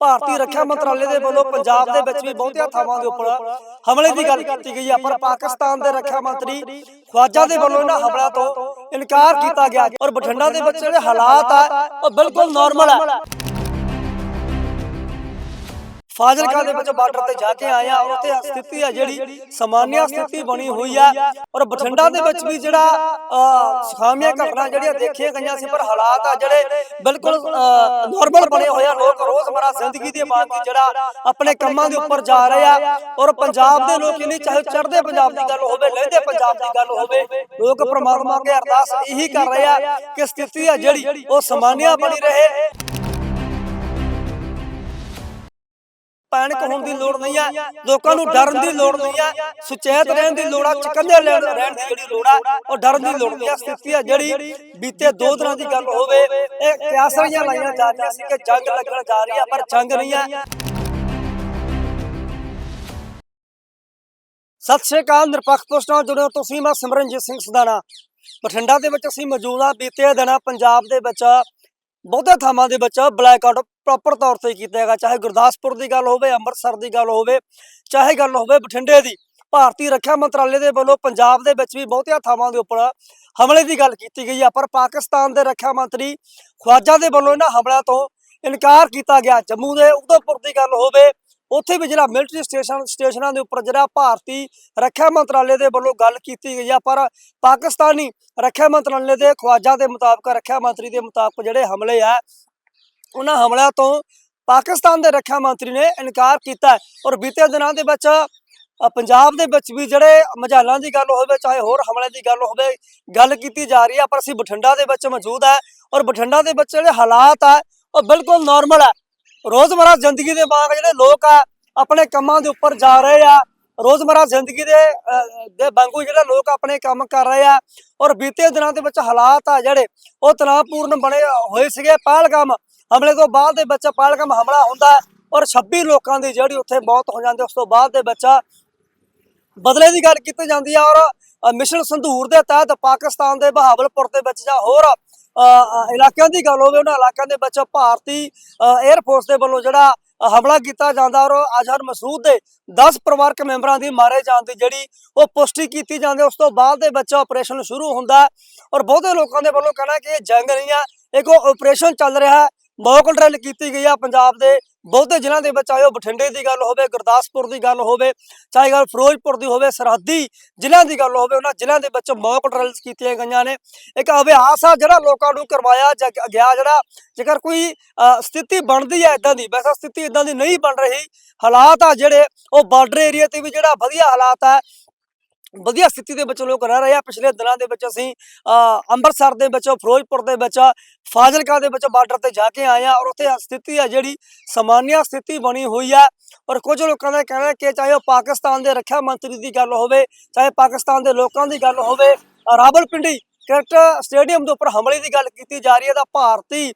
ਭਾਰਤੀ ਰੱਖਿਆ ਮੰਤਰਾਲੇ ਦੇ ਵੱਲੋਂ ਪੰਜਾਬ ਦੇ ਵਿੱਚ ਵੀ ਬਹੁਤੀਆਂ ਥਾਵਾਂ ਦੇ ਉੱਪਰ ਹਮਲੇ ਦੀ ਗੱਲ ਕੀਤੀ ਗਈ ਹੈ ਪਰ ਪਾਕਿਸਤਾਨ ਦੇ ਰੱਖਿਆ ਮੰਤਰੀ ਖਵਾਜਾ ਦੇ ਵੱਲੋਂ ਇਹਨਾਂ ਹਮਲਿਆਂ ਤੋਂ ਇਨਕਾਰ ਕੀਤਾ ਗਿਆ ਔਰ ਬਠਿੰਡਾ ਦੇ ਵਿੱਚ ਜਿਹੜੇ ਹਾਲਾਤ ਆ ਉਹ ਬਿਲਕੁਲ ਨਾਰਮਲ ਹੈ ਫਾਜ਼ਿਲਕਾ ਦੇ ਵਿੱਚ ਬਾਰਡਰ ਤੇ ਜਾ ਕੇ ਆਏ ਆ ਔਰ ਉੱਥੇ ਸਥਿਤੀ ਆ ਜਿਹੜੀ ਸਮਾਨਿਆ ਸਥਿਤੀ ਬਣੀ ਹੋਈ ਆ ਔਰ ਬਠਿੰਡਾ ਦੇ ਵਿੱਚ ਵੀ ਜਿਹੜਾ ਅਹ, ਸੁਖਾਵੀਆਂ ਘਟਨਾ ਜਿਹੜੀਆਂ ਦੇਖੀਆਂ ਗਈਆਂ ਸੀ ਪਰ ਹਾਲਾਤ ਆ ਜਿਹੜੇ ਬਿਲਕੁਲ ਨਾਰਮਲ ਬਣੇ ਹੋਏ ਆ ਲੋਕ ਰੋਜ਼ਮਰਾ ਜ਼ਿੰਦਗੀ ਦੇ ਵਾਂਗ ਜਿਹੜਾ ਆਪਣੇ ਕੰਮਾਂ ਦੇ ਉੱਪਰ ਜਾ ਰਹੇ ਆ ਔਰ ਪੰਜਾਬ ਦੇ ਲੋਕ ਨਹੀਂ ਚਾਹੇ ਚੜ੍ਹਦੇ ਪੰਜਾਬ ਦੀ ਗੱਲ ਹੋਵੇ ਲਹਿੰਦੇ ਪੰਜਾਬ ਦੀ ਗੱਲ ਹੋਵੇ ਲੋਕ ਪ੍ਰਮਾਤਮਾ ਅੱਗੇ ਅਰਦਾਸ ਇਹੀ ਕਰ ਰਹੇ ਆ ਕਿ ਸਥਿਤੀ ਆ ਜਿਹੜੀ ਉਹ ਸਮਾਨਿਆ ਬਣੀ ਰਹੇ ਪੈਨਿਕ ਹੋਣ ਦੀ ਲੋੜ ਨਹੀਂ ਹੈ ਲੋਕਾਂ ਨੂੰ ਡਰਨ ਦੀ ਲੋੜ ਨਹੀਂ ਹੈ ਸੁਚੇਤ ਰਹਿਣ ਦੀ ਲੋੜ ਆ ਚਕੰਨੇ ਲੈਣ ਰਹਿਣ ਦੀ ਜਿਹੜੀ ਲੋੜ ਆ ਉਹ ਡਰਨ ਦੀ ਲੋੜ ਨਹੀਂ ਹੈ ਸਥਿਤੀ ਆ ਜਿਹੜੀ ਬੀਤੇ ਦੋ ਦਿਨਾਂ ਦੀ ਗੱਲ ਹੋਵੇ ਇਹ ਕਿਆਸਰੀਆਂ ਲਾਈਆਂ ਜਾ ਰਹੀਆਂ ਸੀ ਕਿ ਜੰਗ ਲੱਗਣ ਜਾ ਰਹੀ ਆ ਪਰ ਜੰਗ ਨਹੀਂ ਹੈ ਸਤਿ ਸ਼੍ਰੀ ਅਕਾਲ ਨਿਰਪੱਖ ਪੋਸਟ ਨਾਲ ਜੁੜੇ ਤੁਸੀਂ ਮੈਂ ਸਿਮਰਨਜੀਤ ਸਿੰਘ ਸਦਾਨਾ ਬਠਿੰਡਾ ਦੇ ਵਿੱਚ ਅਸੀਂ ਮੌਜੂਦ ਆ ਬੀਤੇ ਦਿਨਾਂ ਪੰਜਾਬ ਦੇ ਵਿੱਚ ਬਹੁਤੇ ਥਾਵਾਂ ਦੇ ਵਿੱਚ ਬਲੈਕ ਆਊਟ ਪ੍ਰੋਪਰ ਤੌਰ ਤੇ ਕੀਤਾ ਹੈਗਾ, ਚਾਹੇ ਗੁਰਦਾਸਪੁਰ ਦੀ ਗੱਲ ਹੋਵੇ, ਅੰਮ੍ਰਿਤਸਰ ਦੀ ਗੱਲ ਹੋਵੇ, ਚਾਹੇ ਗੱਲ ਹੋਵੇ ਬਠਿੰਡੇ ਦੀ। ਭਾਰਤੀ ਰੱਖਿਆ ਮੰਤਰਾਲੇ ਦੇ ਵੱਲੋਂ ਪੰਜਾਬ ਦੇ ਵਿੱਚ ਵੀ ਬਹੁਤੀਆਂ ਥਾਵਾਂ ਦੇ ਉੱਪਰ ਹਮਲੇ ਦੀ ਗੱਲ ਕੀਤੀ ਗਈ ਹੈ ਪਰ ਪਾਕਿਸਤਾਨ ਦੇ ਰੱਖਿਆ ਮੰਤਰੀ ਖਵਾਜਾ ਦੇ ਵੱਲੋਂ ਇਹਨਾਂ ਹਮਲਿਆਂ ਤੋਂ ਇਨਕਾਰ ਕੀਤਾ ਗਿਆ। ਜੰਮੂ ਦੇ ਉਦਮਪੁਰ ਦੀ ਗੱਲ ਹੋਵੇ, ਉੱਥੇ ਵੀ ਜਿਹੜਾ ਮਿਲਟਰੀ ਸਟੇਸ਼ਨ ਸਟੇਸ਼ਨਾਂ ਦੇ ਉੱਪਰ ਜਿਹੜਾ ਭਾਰਤੀ ਰੱਖਿਆ ਮੰਤਰਾਲੇ ਦੇ ਵੱਲੋਂ ਗੱਲ ਕੀਤੀ ਗਈ ਆ, ਪਰ ਪਾਕਿਸਤਾਨੀ ਰੱਖਿਆ ਮੰਤਰਾਲੇ ਦੇ ਖਵਾਜਾ ਦੇ ਮੁਤਾਬਕ, ਰੱਖਿਆ ਮੰਤਰੀ ਦੇ ਮੁਤਾਬਕ ਜਿਹੜੇ ਹਮਲੇ ਆ ਉਹਨਾਂ ਹਮਲਿਆਂ ਤੋਂ ਪਾਕਿਸਤਾਨ ਦੇ ਰੱਖਿਆ ਮੰਤਰੀ ਨੇ ਇਨਕਾਰ ਕੀਤਾ ਔਰ ਬੀਤੇ ਦਿਨਾਂ ਦੇ ਵਿੱਚ ਪੰਜਾਬ ਦੇ ਵਿੱਚ ਵੀ ਜਿਹੜੇ ਮਝਾਲਾਂ ਦੀ ਗੱਲ ਹੋਵੇ, ਚਾਹੇ ਹੋਰ ਹਮਲੇ ਦੀ ਗੱਲ ਹੋਵੇ, ਗੱਲ ਕੀਤੀ ਜਾ ਰਹੀ ਹੈ, ਪਰ ਅਸੀਂ ਬਠਿੰਡਾ ਦੇ ਵਿੱਚ ਮੌਜੂਦ ਹੈ ਔਰ ਬਠਿੰਡਾ ਦੇ ਵਿੱਚ ਜਿਹੜੇ ਹਾਲਾਤ ਆ, ਉਹ ਬਿਲਕੁਲ ਨਾਰਮਲ ਹੈ। ਰੋਜ਼ਮਰਾ ਜ਼ਿੰਦਗੀ ਦੇ ਵਾਂਗ ਜਿਹੜੇ ਲੋਕ ਆ, ਆਪਣੇ ਕੰਮਾਂ ਦੇ ਉੱਪਰ ਜਾ ਰਹੇ ਆ। ਰੋਜ਼ਮਰਾ ਜ਼ਿੰਦਗੀ ਦੇ ਦੇ ਵਾਂਗੂ ਜਿਹੜੇ ਲੋਕ ਆਪਣੇ ਕੰਮ ਕਰ ਰਹੇ ਆ। ਔਰ ਬੀਤੇ ਦਿਨਾਂ ਦੇ ਵਿੱਚ ਹਾਲਾਤ ਆ ਜਿਹੜੇ, ਉਹ ਤਣਾਅਪੂਰਨ ਬਣੇ ਹੋਏ ਸੀਗੇ। ਪਹਿਲਗਾਮ ਹਮਲੇ ਤੋਂ ਬਾਅਦ ਦੇ ਬੱਚਾ ਪਹਿਲਗਾਮ ਹਮਲਾ ਹੁੰਦਾ ਹੈ ਔਰ 26 ਲੋਕਾਂ ਦੀ ਜਿਹੜੀ ਉੱਥੇ ਮੌਤ ਹੋ ਜਾਂਦੀ ਉਸ ਤੋਂ ਬਾਅਦ ਦੇ ਬੱਚਾ ਬਦਲੇ ਦੀ ਗੱਲ ਕੀਤੀ ਜਾਂਦੀ ਹੈ ਔਰ ਮਿਸ਼ਨ ਸੰਧੂਰ ਦੇ ਤਹਿਤ ਪਾਕਿਸਤਾਨ ਦੇ ਬਹਾਵਲਪੁਰ ਦੇ ਵਿੱਚ ਜਾਂ ਹੋਰ ਇਲਾਕਿਆਂ ਦੀ ਗੱਲ ਹੋਵੇ, ਉਹਨਾਂ ਇਲਾਕਿਆਂ ਦੇ ਵਿੱਚ ਭਾਰਤੀ 에ਅਰ ਫੋਰਸ ਦੇ ਵੱਲੋਂ ਜਿਹੜਾ ਹਮਲਾ ਕੀਤਾ ਜਾਂਦਾ ਔਰ ਅਜ਼ਹਰ ਮਸੂਦ ਦੇ 10 ਪਰਿਵਾਰਕ ਮੈਂਬਰਾਂ ਦੀ ਮਾਰੇ ਜਾਣ ਦੀ ਜਿਹੜੀ ਉਹ ਪੁਸ਼ਟੀ ਕੀਤੀ ਜਾਂਦੀ ਹੈ। ਉਸ ਤੋਂ ਬਾਅਦ ਦੇ ਵਿੱਚ ਆਪਰੇਸ਼ਨ ਸ਼ੁਰੂ ਹੁੰਦਾ ਹੈ ਔਰ ਬਹੁਤੇ ਲੋਕਾਂ ਦੇ ਵੱਲੋਂ ਕਹਿਣਾ ਕਿ ਇਹ ਜੰਗ ਨਹੀਂ ਆ ਇੱਕ ਆਪਰੇਸ਼ਨ ਚੱਲ ਰਿਹਾ ਮੌਕ ਡਰਿਲ ਕੀਤੀ ਗਈ ਆ ਪੰਜਾਬ ਦੇ, ਬਹੁਤੇ ਜ਼ਿਲ੍ਹਿਆਂ ਦੇ ਵਿੱਚ ਆਏ ਉਹ ਬਠਿੰਡੇ ਦੀ ਗੱਲ ਹੋਵੇ, ਗੁਰਦਾਸਪੁਰ ਦੀ ਗੱਲ ਹੋਵੇ, ਚਾਹੇ ਗੱਲ ਫਿਰੋਜ਼ਪੁਰ ਦੀ ਹੋਵੇ, ਸਰਹੱਦੀ ਜ਼ਿਲ੍ਹਿਆਂ ਦੀ ਗੱਲ ਹੋਵੇ, ਉਹਨਾਂ ਜ਼ਿਲ੍ਹਿਆਂ ਦੇ ਵਿੱਚ ਮੌਕ ਡਰਿਲਸ ਕੀਤੀਆਂ ਗਈਆਂ ਨੇ। ਇੱਕ ਅਭਿਆਸ ਆ ਜਿਹੜਾ ਲੋਕਾਂ ਨੂੰ ਕਰਵਾਇਆ ਜਾ- ਗਿਆ ਜਿਹੜਾ, ਜੇਕਰ ਕੋਈ ਸਥਿਤੀ ਬਣਦੀ ਹੈ ਇਦਾਂ ਦੀ, ਵੈਸਾ ਸਥਿਤੀ ਇਦਾਂ ਦੀ ਨਹੀਂ ਬਣ ਰਹੀ। ਹਾਲਾਤ ਆ ਜਿਹੜੇ, ਉਹ ਬਾਰਡਰ ਏਰੀਆ ਤੇ ਵੀ ਜਿਹੜਾ ਵਧੀਆ ਹਾਲਾਤ ਆ ਵਧੀਆ ਸਥਿਤੀ ਦੇ ਵਿੱਚ ਲੋਕ ਰਹਿ ਰਹੇ ਆ। ਪਿਛਲੇ ਦਿਨਾਂ ਦੇ ਵਿੱਚ ਅਸੀਂ ਅੰਮ੍ਰਿਤਸਰ ਦੇ ਵਿੱਚ ਫਿਰੋਜ਼ਪੁਰ ਦੇ ਵਿੱਚ ਫਾਜ਼ਿਲਕਾ ਦੇ ਵਿੱਚ ਬਾਰਡਰ ਤੇ ਜਾ ਕੇ ਆਏ ਆ ਔਰ ਉੱਥੇ ਸਥਿਤੀ ਆ ਜਿਹੜੀ ਸਮਾਨਿਆ ਸਥਿਤੀ ਬਣੀ ਹੋਈ ਆ। ਔਰ ਕੁਝ ਲੋਕਾਂ ਦਾ ਕਹਿਣਾ ਕਿ ਚਾਹੇ ਉਹ ਪਾਕਿਸਤਾਨ ਦੇ ਰੱਖਿਆ ਮੰਤਰੀ ਦੀ ਗੱਲ ਹੋਵੇ ਚਾਹੇ ਪਾਕਿਸਤਾਨ ਦੇ ਲੋਕਾਂ ਦੀ ਗੱਲ ਹੋਵੇ ਅ, ਰਾਵਲਪਿੰਡੀ ਕ੍ਰਿਕਟ ਸਟੇਡੀਅਮ ਦੇ ਉੱਪਰ ਹਮਲੇ ਦੀ ਗੱਲ ਕੀਤੀ ਜਾ ਰਹੀ ਹੈ। ਤਾਂ ਭਾਰਤੀ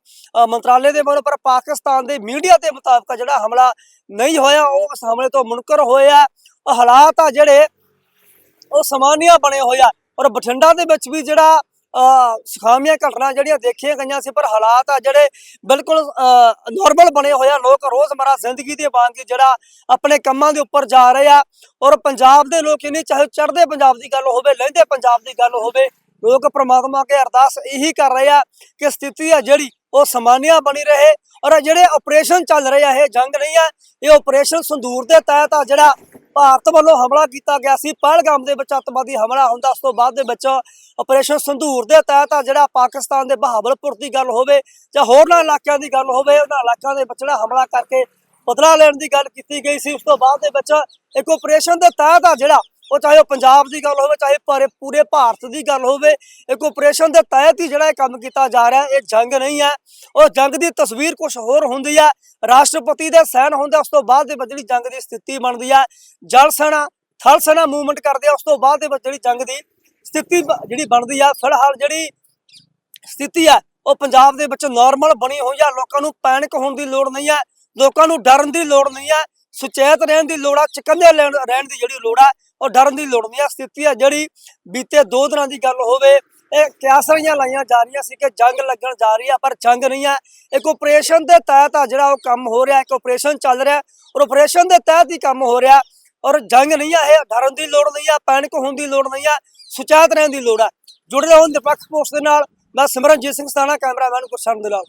ਮੰਤਰਾਲੇ ਦੇ ਵੱਲੋਂ ਪਰ ਪਾਕਿਸਤਾਨ ਦੇ ਮੀਡੀਆ ਦੇ ਮੁਤਾਬਕ ਜਿਹੜਾ ਹਮਲਾ ਨਹੀਂ ਹੋਇਆ ਉਹ ਉਸ ਹਮਲੇ ਤੋਂ ਮੁਨਕਰ ਹੋਏ ਆ ਉਹ ਹਾਲਾਤ ਆ ਜਿਹੜੇ ਉਹ ਸਮਾਨੀਆ ਬਣੇ ਹੋਏ ਆ ਔਰ ਬਠਿੰਡਾ ਦੇ ਵਿੱਚ ਵੀ ਜਿਹੜਾ ਸੁਖਾਮੀਆਂ ਘਟਨਾ ਜਿਹੜੀਆਂ ਦੇਖੀਆਂ ਗਈਆਂ ਸੀ, ਪਰ ਹਾਲਾਤ ਆ ਜਿਹੜੇ ਬਿਲਕੁਲ ਨਾਰਮਲ ਬਣੇ ਹੋਏ ਆ। ਲੋਕ ਰੋਜ਼ਮਰਾ ਜ਼ਿੰਦਗੀ ਦੇ ਵਾਂਗ ਹੀ ਜਿਹੜਾ ਆਪਣੇ ਕੰਮਾਂ ਦੇ ਉੱਪਰ ਜਾ ਰਹੇ ਆ। ਔਰ ਪੰਜਾਬ ਦੇ ਲੋਕ ਹੀ ਨਹੀਂ, ਚਾਹੇ ਚੜ੍ਹਦੇ ਪੰਜਾਬ ਦੀ ਗੱਲ ਹੋਵੇ, ਲਹਿੰਦੇ ਪੰਜਾਬ ਦੀ ਗੱਲ ਹੋਵੇ, ਲੋਕ ਪ੍ਰਮਾਤਮਾ ਅੱਗੇ ਅਰਦਾਸ ਇਹੀ ਕਰ ਰਹੇ ਆ ਕਿ ਸਥਿਤੀ ਆ ਜਿਹੜੀ ਉਹ ਸਮਾਨਿਆ ਬਣੀ ਰਹੇ ਔਰ ਜਿਹੜੇ ਆਪਰੇਸ਼ਨ ਚੱਲ ਰਹੇ ਆ, ਇਹ ਜੰਗ ਨਹੀਂ ਆ। ਇਹ ਆਪਰੇਸ਼ਨ ਸੰਦੂਰ ਦੇ ਤਹਿਤ ਆ ਜਿਹੜਾ ਭਾਰਤ ਵੱਲੋਂ ਹਮਲਾ ਕੀਤਾ ਗਿਆ ਸੀ। ਪਹਿਲਗਾਮ ਦੇ ਵਿੱਚ ਅੱਤਵਾਦੀ ਹਮਲਾ ਹੁੰਦਾ, ਉਸ ਤੋਂ ਬਾਅਦ ਦੇ ਵਿੱਚ ਆਪਰੇਸ਼ਨ ਸੰਧੂਰ ਦੇ ਤਹਿਤ ਆ ਜਿਹੜਾ ਪਾਕਿਸਤਾਨ ਦੇ ਬਹਾਵਲਪੁਰ ਦੀ ਗੱਲ ਹੋਵੇ ਜਾਂ ਹੋਰਨਾਂ ਇਲਾਕਿਆਂ ਦੀ ਗੱਲ ਹੋਵੇ, ਉਹਨਾਂ ਇਲਾਕਿਆਂ ਦੇ ਵਿੱਚ ਜਿਹੜਾ ਹਮਲਾ ਕਰਕੇ ਬਦਲਾ ਲੈਣ ਦੀ ਗੱਲ ਕੀਤੀ ਗਈ ਸੀ। ਉਸ ਤੋਂ ਬਾਅਦ ਦੇ ਵਿੱਚ ਇੱਕ ਆਪਰੇਸ਼ਨ ਦੇ ਤਹਿਤ ਆ ਜਿਹੜਾ ਉਹ ਚਾਹੇ ਉਹ ਪੰਜਾਬ ਦੀ ਗੱਲ ਹੋਵੇ, ਚਾਹੇ ਪਰ, ਪੂਰੇ ਭਾਰਤ ਦੀ ਗੱਲ ਹੋਵੇ ਇੱਕ ਆਪਰੇਸ਼ਨ ਦੇ ਤਹਿਤ ਹੀ ਜਿਹੜਾ ਇਹ ਕੰਮ ਕੀਤਾ ਜਾ ਰਿਹਾ, ਇਹ ਜੰਗ ਨਹੀਂ ਹੈ। ਉਹ ਜੰਗ ਦੀ ਤਸਵੀਰ ਕੁਝ ਹੋਰ ਹੁੰਦੀ ਹੈ। ਰਾਸ਼ਟਰਪਤੀ ਦੇ ਸੈਨ ਹੁੰਦੇ, ਉਸ ਤੋਂ ਬਾਅਦ ਦੇ ਵਿੱਚ ਜਿਹੜੀ ਜੰਗ ਦੀ ਸਥਿਤੀ ਬਣਦੀ ਹੈ, ਜਲ ਸੈਨਾ, ਥਲ ਸੈਨਾ ਮੂਵਮੈਂਟ ਕਰਦੇ ਆ, ਉਸ ਤੋਂ ਬਾਅਦ ਦੇ ਵਿੱਚ ਜਿਹੜੀ ਜੰਗ ਦੀ ਸਥਿਤੀ ਜਿਹੜੀ ਬਣਦੀ ਆ, ਫਿਲਹਾਲ ਜਿਹੜੀ ਸਥਿਤੀ ਆ ਉਹ ਪੰਜਾਬ ਦੇ ਵਿੱਚ ਨਾਰਮਲ ਬਣੀ ਹੋਈ ਆ। ਲੋਕਾਂ ਨੂੰ ਪੈਨਿਕ ਹੋਣ ਦੀ ਲੋੜ ਨਹੀਂ ਹੈ, ਲੋਕਾਂ ਨੂੰ ਡਰਨ ਦੀ ਲੋੜ ਨਹੀਂ ਹੈ। ਸੁਚੇਤ ਰਹਿਣ ਦੀ ਲੋੜ ਆ ਚਕੰਨੇ ਲੈਣ, ਰਹਿਣ ਦੀ ਜਿਹੜੀ ਲੋੜ ਆ ਔਰ ਡਰਨ ਦੀ ਲੋੜ ਨਹੀਂ ਆ। ਸਥਿਤੀ ਆ ਜਿਹੜੀ ਬੀਤੇ ਦੋ ਦਿਨਾਂ ਦੀ ਗੱਲ ਹੋਵੇ, ਇਹ ਕਿਆਸਰੀਆਂ ਲਾਈਆਂ ਜਾ ਰਹੀਆਂ ਸੀ ਕਿ ਜੰਗ ਲੱਗਣ ਜਾ ਰਹੀ ਹੈ ਪਰ ਜੰਗ ਨਹੀਂ ਹੈ ਇੱਕ ਆਪਰੇਸ਼ਨ ਦੇ ਤਹਿਤ ਆ ਜਿਹੜਾ ਉਹ ਕੰਮ ਹੋ ਰਿਹਾ, ਇੱਕ ਆਪਰੇਸ਼ਨ ਚੱਲ ਰਿਹਾ, ਔਰ ਆਪਰੇਸ਼ਨ ਦੇ ਤਹਿਤ ਹੀ ਕੰਮ ਹੋ ਰਿਹਾ, ਔਰ ਜੰਗ ਨਹੀਂ ਹੈ ਇਹ ਡਰਨ ਦੀ ਲੋੜ ਨਹੀਂ ਹੈ ਪੈਨਿਕ ਹੋਣ ਦੀ ਲੋੜ ਨਹੀਂ ਹੈ ਸੁਚੇਤ ਰਹਿਣ ਦੀ ਲੋੜ ਹੈ ਜੁੜੇ ਰਹੋ ਨਿਰਪੱਖ ਪੋਸਟ ਦੇ ਨਾਲ, ਮੈਂ ਸਿਮਰਨਜੀਤ ਸਿੰਘ ਸਤਾਣਾ ਕੈਮਰਾਮੈਨ ਗੁਰਸ਼ਨ ਦੇ ਨਾਲ।